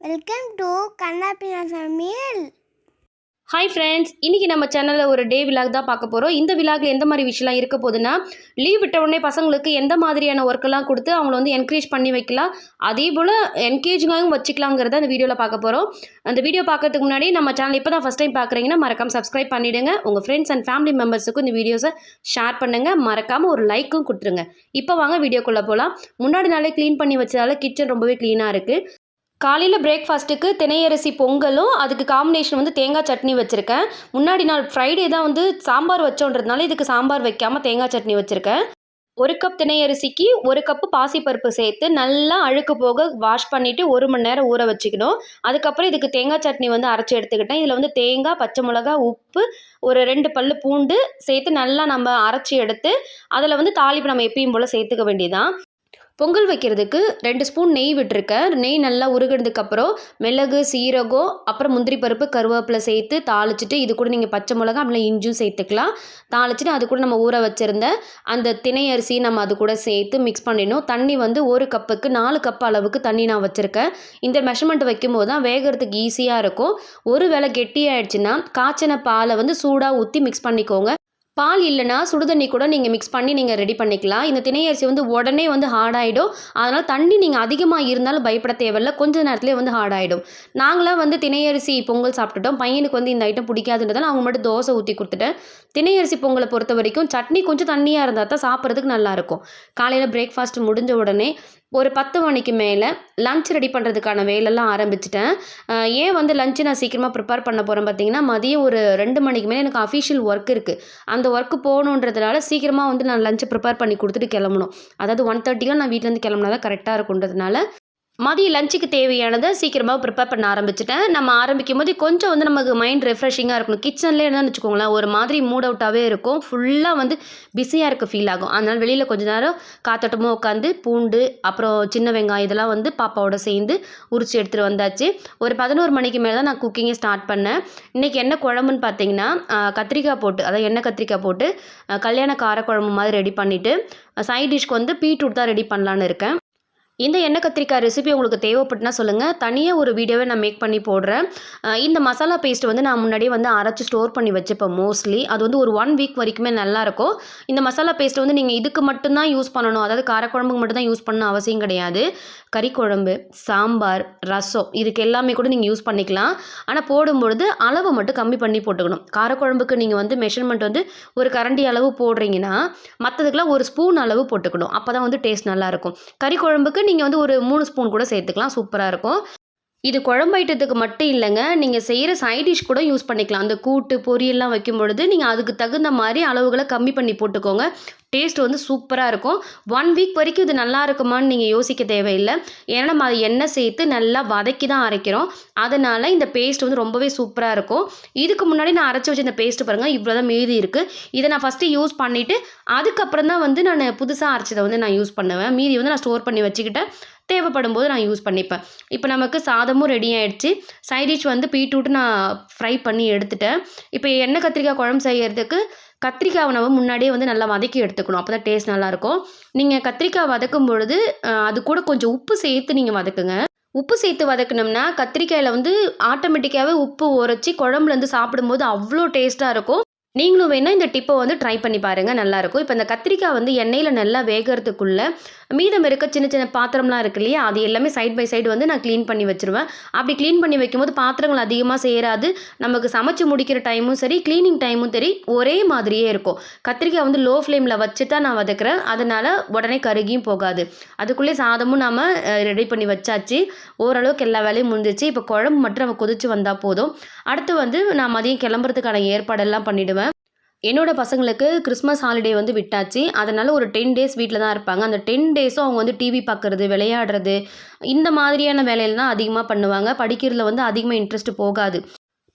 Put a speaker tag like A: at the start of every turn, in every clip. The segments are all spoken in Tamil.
A: வெல்கம் டு கண்ணாப்பினா சமையல்
B: ஹாய் ஃப்ரெண்ட்ஸ் இன்றைக்கி நம்ம சேனலில் ஒரு டே விலாக் தான் பார்க்க போகிறோம் இந்த விலாகில் எந்த மாதிரி விஷயம்லாம் இருக்க போகுதுன்னா லீவ் விட்ட உடனே பசங்களுக்கு எந்த மாதிரியான ஒர்க்கெல்லாம் கொடுத்து அவங்கள வந்து என்கரேஜ் பண்ணி வைக்கலாம். அதே போல் என்கேஜிங்காகவும் வச்சுக்கலாங்கிறத அந்த வீடியோவில் பார்க்க போகிறோம் அந்த வீடியோ பார்க்கறதுக்கு முன்னாடி நம்ம சேனல் இப்போ தான் ஃபஸ்ட் டைம் பார்க்குறீங்கன்னா மறக்காம சப்ஸ்கிரைப் பண்ணிவிடுங்க உங்கள் ஃப்ரெண்ட்ஸ் அண்ட் ஃபேமிலி மெம்பர்ஸுக்கும் இந்த வீடியோஸை ஷேர் பண்ணுங்கள் மறக்காமல் ஒரு லைக்கும் கொடுத்துருங்க. இப்போ வாங்க வீடியோக்குள்ளே போகலாம் முன்னாடி நாளே க்ளீன் பண்ணி வச்சதால கிச்சன் ரொம்பவே க்ளீனாக இருக்குது காலையில் பிரேக்ஃபாஸ்ட்டுக்கு தினையரிசி பொங்கலும் அதுக்கு காம்பினேஷன் வந்து தேங்காய் சட்னி வச்சுருக்கேன். முன்னாடி நாள் ஃப்ரைடே தான் வந்து சாம்பார் வச்சோன்றதுனால இதுக்கு சாம்பார் வைக்காமல் தேங்காய் சட்னி வச்சுருக்கேன். ஒரு கப் தினையரிசிக்கு ஒரு கப்பு பாசிப்பருப்பு சேர்த்து நல்லா அழுக்கு போக வாஷ் பண்ணிவிட்டு ஒரு மணி நேரம் ஊற வச்சுக்கணும். அதுக்கப்புறம் இதுக்கு தேங்காய் சட்னி வந்து அரைச்சி எடுத்துக்கிட்டேன். இதில் வந்து தேங்காய் பச்சை மிளகா உப்பு ஒரு ரெண்டு பல் பூண்டு சேர்த்து நல்லா நம்ம அரைச்சி எடுத்து அதில் வந்து தாளிப்பு நம்ம எப்பயும் போல் சேர்த்துக்க வேண்டியதான் பொங்கல் வைக்கிறதுக்கு ரெண்டு ஸ்பூன் நெய் விட்டுருக்கேன். நெய் நல்லா உருகினதுக்கப்புறம் மிளகு சீரகம் அப்புறம் முந்திரி பருப்பு கருவேப்பிலை சேர்த்து தாளிச்சிட்டு இது கூட நீங்கள் பச்சை மிளகா அப்படின்னா இஞ்சும் சேர்த்துக்கலாம். தாளிச்சிட்டு அது கூட நம்ம ஊற வச்சுருந்த அந்த திணை அரிசி நம்ம அது கூட சேர்த்து மிக்ஸ் பண்ணிடணும். தண்ணி வந்து ஒரு கப்புக்கு நாலு கப் அளவுக்கு தண்ணி நான் வச்சுருக்கேன். இந்த மெஷர்மெண்ட் வைக்கும்போது தான் வேகிறதுக்கு ஈஸியாக இருக்கும். ஒரு வேளை கெட்டியாயிடுச்சுன்னா காய்ச்சின பாலை வந்து சூடாக ஊற்றி மிக்ஸ் பண்ணிக்கோங்க. பால் இல்லைனா சுடுதண்ணி கூட நீங்கள் மிக்ஸ் பண்ணி நீங்கள் ரெடி பண்ணிக்கலாம். இந்த திணை அரிசி வந்து உடனே வந்து ஹார்ட் ஆகிடும் அதனால் தண்ணி நீங்கள் அதிகமாக இருந்தாலும் பயப்பட தேவையில்ல. கொஞ்ச நேரத்துலேயே வந்து ஹார்ட் ஆகிடும் நாங்களாம் வந்து திணையரிசி பொங்கல் சாப்பிட்டுட்டோம். பையனுக்கு வந்து இந்த ஐட்டம் பிடிக்காதுன்றதால அவங்க மட்டும் தோசை ஊற்றி கொடுத்துட்டேன். திணையரிசி பொங்கலை பொறுத்த வரைக்கும் சட்னி கொஞ்சம் தண்ணியாக இருந்தால் தான் சாப்பிட்றதுக்கு நல்லாயிருக்கும் காலையில் பிரேக்ஃபாஸ்ட் முடிஞ்ச உடனே ஒரு பத்து மணிக்கு மேலே லஞ்ச் ரெடி பண்ணுறதுக்கான வேலைலாம் ஆரம்பிச்சிட்டேன். ஏன் வந்து லஞ்சு நான் சீக்கிரமாக ப்ரிப்பேர் பண்ண போகிறேன் பார்த்தீங்கன்னா மதியம் ஒரு ரெண்டு மணிக்கு மேலே எனக்கு அஃபிஷியல் ஒர்க் இருக்குது அந்த ஒர்க்கு போகணுன்றதுனால சீக்கிரமாக வந்து நான் லஞ்சை ப்ரிப்பேர் பண்ணி கொடுத்துட்டு கிளம்பணும். அதாவது ஒன் தேர்ட்டிக்கெலாம் நான் வீட்டிலேருந்து கிளம்புனா தான் கரெக்டாக இருக்குன்றதுனால மதிய லஞ்சுக்கு தேவையானதை சீக்கிரமாக ப்ரிப்பேர் பண்ண ஆரம்பிச்சிட்டேன். நம்ம ஆரம்பிக்கும் போது கொஞ்சம் வந்து நமக்கு மைண்ட் ரெஃப்ரெஷிங்காக இருக்கணும். கிச்சன்லேயே இருந்தால் வச்சுக்கோங்களேன் ஒரு மாதிரி மூட் அவுட்டாகவே இருக்கும். ஃபுல்லாக வந்து பிஸியாக இருக்க ஃபீல் ஆகும். அதனால் வெளியில் கொஞ்ச நேரம் காத்தோட்டமாக உட்காந்து பூண்டு அப்புறம் சின்ன வெங்காயம் இதெல்லாம் வந்து பாப்பாவோட சேர்ந்து உரிச்சு எடுத்துகிட்டு வந்தாச்சு. ஒரு பதினோரு மணிக்கு மேலே தான் நான் குக்கிங்கை ஸ்டார்ட் பண்ணேன். இன்றைக்கி என்ன குழம்புன்னு பார்த்தீங்கன்னா கத்திரிக்காய் போட்டு அதாவது எண்ணெய் கத்திரிக்காய் போட்டு கல்யாண காரக்குழம்பு மாதிரி ரெடி பண்ணிவிட்டு சைட் டிஷ்க்கு வந்து பீட்ரூட் தான் ரெடி பண்ணலான்னு இருக்கேன். இந்த எண்ணெய் கத்திரிக்காய் ரெசிபி உங்களுக்கு தேவைப்பட்டுனா சொல்லுங்கள் தனியாக ஒரு வீடியோவை நான் மேக் பண்ணி போடுறேன். இந்த மசாலா பேஸ்ட் வந்து நான் முன்னாடியே வந்து அரைச்சி ஸ்டோர் பண்ணி வச்சுப்பேன் மோஸ்ட்லி அது வந்து ஒரு ஒன் வீக் வரைக்குமே நல்லாயிருக்கும் இந்த மசாலா பேஸ்ட் வந்து நீங்கள் இதுக்கு மட்டும்தான் யூஸ் பண்ணணும். அதாவது காரக்குழம்புக்கு மட்டும்தான் யூஸ் பண்ணணும் அவசியம் கிடையாது. கறி குழம்பு சாம்பார் ரசம் இதுக்கு எல்லாமே கூட நீங்கள் யூஸ் பண்ணிக்கலாம். ஆனால் போடும்பொழுது அளவு மட்டும் கம்மி பண்ணி போட்டுக்கணும். காரக்குழம்புக்கு நீங்கள் வந்து மெஷர்மெண்ட் வந்து ஒரு கரண்டி அளவு போடுறீங்கன்னா மற்றதுக்கெல்லாம் ஒரு ஸ்பூன் அளவு போட்டுக்கணும். அப்போ தான் வந்து டேஸ்ட் நல்லாயிருக்கும் கறி குழம்புக்கு நீங்கள் வந்து ஒரு மூணு ஸ்பூன் கூட சேர்த்துக்கலாம். சூப்பராக இருக்கும். இது குழம்பு ஐட்டத்துக்கு மட்டும் இல்லைங்க. நீங்கள் செய்கிற சைட் டிஷ் கூட யூஸ் பண்ணிக்கலாம். அந்த கூட்டு பொரியல்லாம் வைக்கும் பொழுது நீங்கள் அதுக்கு தகுந்த மாதிரி அளவுகளை கம்மி பண்ணி போட்டுக்கோங்க. டேஸ்ட் வந்து சூப்பராக இருக்கும். ஒன் வீக் வரைக்கும் இது நல்லா இருக்குமான்னு நீங்கள் யோசிக்க தேவையில்லை. ஏன்னா நம்ம அதை எண்ணெய் சேர்த்து நல்லா வதக்கி தான் அரைக்கிறோம். அதனால் இந்த பேஸ்ட் வந்து ரொம்பவே சூப்பராக இருக்கும். இதுக்கு முன்னாடி நான் அரைச்சி வச்ச இந்த பேஸ்ட் பாருங்கள் இவ்வளோ தான் மீதி இருக்குது இதை நான் ஃபஸ்ட்டு யூஸ் பண்ணிவிட்டு அதுக்கப்புறம் தான் வந்து நான் புதுசாக அரைச்சதை வந்து நான் யூஸ் பண்ணுவேன். மீதி வந்து நான் ஸ்டோர் பண்ணி வச்சுக்கிட்டேன். தேவைப்படும் போது நான் யூஸ் பண்ணிப்பேன். இப்போ நமக்கு சாதமும் ரெடி ஆயிடுச்சு. சைடிஷ் வந்து பீட்ரூட் நான் ஃப்ரை பண்ணி எடுத்துட்டேன். இப்போ எண்ணெய் கத்திரிக்காய் குழம்பு செய்கிறதுக்கு கத்திரிக்காவை நம்ம முன்னாடியே வந்து நல்லா வதக்கி எடுத்துக்கணும். அப்போ தான் டேஸ்ட் நல்லாயிருக்கும் நீங்கள் கத்திரிக்காய் வதக்கும் பொழுது அது கூட கொஞ்சம் உப்பு சேர்த்து நீங்கள் வதக்குங்க. உப்பு சேர்த்து வதக்குனோம்னா கத்திரிக்காயில் வந்து ஆட்டோமேட்டிக்காகவே உப்பு உரைச்சி குழம்புலேருந்து சாப்பிடும்போது அவ்வளோ டேஸ்ட்டாக இருக்கும். நீங்களும் வேணால் இந்த டிப்பை வந்து ட்ரை பண்ணி பாருங்கள் நல்லாயிருக்கும் இப்போ இந்த கத்திரிக்காய் வந்து எண்ணெயில் நல்லா வேகிறதுக்குள்ளே மீதம் இருக்க சின்ன சின்ன பாத்திரம்லாம் இருக்கு இல்லையா? அது எல்லாமே சைட் பை சைடு வந்து நான் க்ளீன் பண்ணி வச்சுருவேன். அப்படி க்ளீன் பண்ணி வைக்கும்போது பாத்திரங்கள் அதிகமாக சேராது. நமக்கு சமைச்சு முடிக்கிற டைமும் சரி க்ளீனிங் டைமும் சரி ஒரே மாதிரியே இருக்கும். கத்திரிக்காய் வந்து லோ ஃப்ளேமில் வச்சு தான் நான் வதக்குறேன். அதனால் உடனே கருகியும் போகாது. அதுக்குள்ளே சாதமும் நாம் ரெடி பண்ணி வச்சாச்சு. ஓரளவுக்கு எல்லா வேலையும் முடிஞ்சிச்சு. இப்போ குழம்பு மட்டும் நம்ம கொதிச்சு வந்தால் போதும். அடுத்து வந்து நான் மதியம் கிளம்புறதுக்கான ஏற்பாடெல்லாம் பண்ணிவிடுவேன் என்னோட பசங்களுக்கு கிறிஸ்மஸ் ஹாலிடே வந்து விட்டாச்சு. அதனால் ஒரு டென் டேஸ் வீட்டில் தான் இருப்பாங்க. அந்த டென் டேஸும் அவங்க வந்து டிவி பார்க்குறது விளையாடுறது இந்த மாதிரியான வேலையில தான் அதிகமாக பண்ணுவாங்க. படிக்கிறதுல வந்து அதிகமாக இன்ட்ரெஸ்ட் போகாது.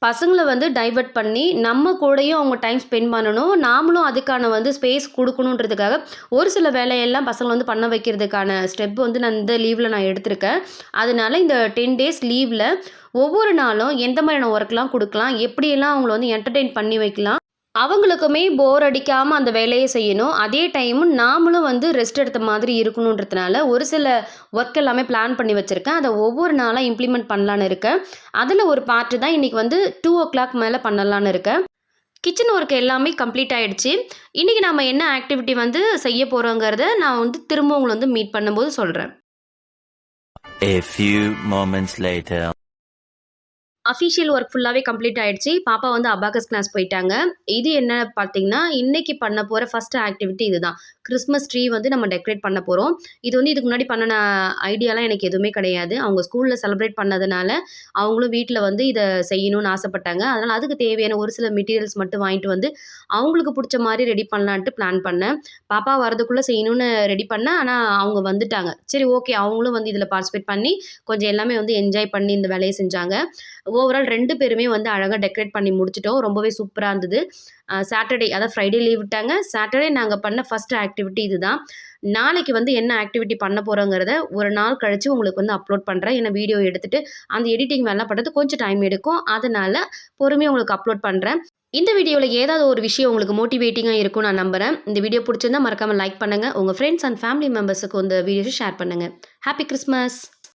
B: பசங்களை வந்து டைவர்ட் பண்ணி நம்ம கூடயும் அவங்க டைம் ஸ்பெண்ட் பண்ணணும். நாமளும் அதுக்கான வந்து ஸ்பேஸ் கொடுக்கணுன்றதுக்காக ஒரு சில வேலையெல்லாம் பசங்களை வந்து பண்ண வைக்கிறதுக்கான ஸ்டெப் வந்து நான் இந்த லீவில் நான் எடுத்திருக்கேன். அதனால இந்த டென் டேஸ் லீவில் ஒவ்வொரு நாளும் எந்த மாதிரியான ஒர்க்லாம் கொடுக்கலாம். எப்படியெல்லாம் அவங்கள வந்து என்டர்டெயின் பண்ணி வைக்கலாம். அவங்களுக்குமே போர் அடிக்காமல் அந்த வேலையை செய்யணும். அதே டைமும் நாமளும் வந்து ரெஸ்ட் எடுத்த மாதிரி இருக்கணுன்றதுனால ஒரு சில ஒர்க் எல்லாமே பிளான் பண்ணி வச்சுருக்கேன். அதை ஒவ்வொரு நாளாக இம்ப்ளிமெண்ட் பண்ணலான்னு இருக்கேன். அதில் ஒரு பார்ட்டு தான் இன்றைக்கி வந்து டூ ஓ கிளாக் மேலே பண்ணலான்னு இருக்கேன். கிச்சன் ஒர்க் எல்லாமே கம்ப்ளீட் ஆகிடுச்சு இன்றைக்கி நம்ம என்ன ஆக்டிவிட்டி வந்து செய்ய போகிறோங்கிறத நான் வந்து திரும்ப உங்களை வந்து மீட் பண்ணும்போது சொல்கிறேன்
C: A few moments later.
B: Official work ஃபுல்லாகவே கம்ப்ளீட் ஆகிடுச்சு பாப்பா வந்து அபாகஸ் கிளாஸ் போயிட்டாங்க. இது என்ன பார்த்தீங்கன்னா இன்றைக்கி பண்ண போகிற ஃபஸ்ட் ஆக்டிவிட்டி இதுதான். கிறிஸ்மஸ் ட்ரீ வந்து நம்ம டெக்கரேட் பண்ண போகிறோம் இது வந்து இதுக்கு முன்னாடி பண்ணின ஐடியாலாம் எனக்கு எதுவுமே கிடையாது. அவங்க ஸ்கூலில் செலிப்ரேட் பண்ணதுனால அவங்களும் வீட்டில் வந்து இதை செய்யணும்னு ஆசைப்பட்டாங்க. அதனால் அதுக்கு தேவையான ஒரு சில மெட்டீரியல்ஸ் மட்டும் வாங்கிட்டு வந்து அவங்களுக்கு பிடிச்ச மாதிரி ரெடி பண்ணலான்ட்டு பிளான் பண்ணேன். பாப்பா வரதுக்குள்ளே செய்யணும்னு ரெடி பண்ணேன். ஆனால் அவங்க வந்துட்டாங்க. சரி ஓகே அவங்களும் வந்து இதில் பார்ட்டிசிபேட் பண்ணி கொஞ்சம் எல்லாமே வந்து என்ஜாய் பண்ணி இந்த வேலையை செஞ்சாங்க. ஓவரால் ரெண்டு பேருமே வந்து அழகாக டெக்கரேட் பண்ணி முடிச்சிட்டோம். ரொம்பவே சூப்பராக இருந்தது. சாட்டர்டே அதாவது ஃப்ரைடே லீவ் விட்டாங்க. சாட்டர்டே நாங்கள் பண்ண ஃபஸ்ட் ஆக்டிவிட்டி இதுதான். நாளைக்கு வந்து என்ன ஆக்டிவிட்டி பண்ண போகிறோங்கிறத ஒரு நாள் கழித்து உங்களுக்கு வந்து அப்லோட் பண்ணுறேன் ஏன்னா வீடியோ எடுத்துகிட்டு அந்த எடிட்டிங் வேலை பண்ணுறது கொஞ்சம் டைம் எடுக்கும். அதனால் பொறுமையாக உங்களுக்கு அப்லோட் பண்ணுறேன் இந்த வீடியோவில் ஏதாவது ஒரு விஷயம் உங்களுக்கு மோட்டிவேட்டிங்காக இருக்கும் நான் நம்புகிறேன் இந்த வீடியோ பிடிச்சிருந்தா மறக்காமல் லைக் பண்ணுங்கள் உங்கள் ஃப்ரெண்ட்ஸ் அண்ட் ஃபேமிலி மெம்பர்ஸுக்கு இந்த வீடியோஸை ஷேர் பண்ணுங்கள் ஹாப்பி கிறிஸ்மஸ்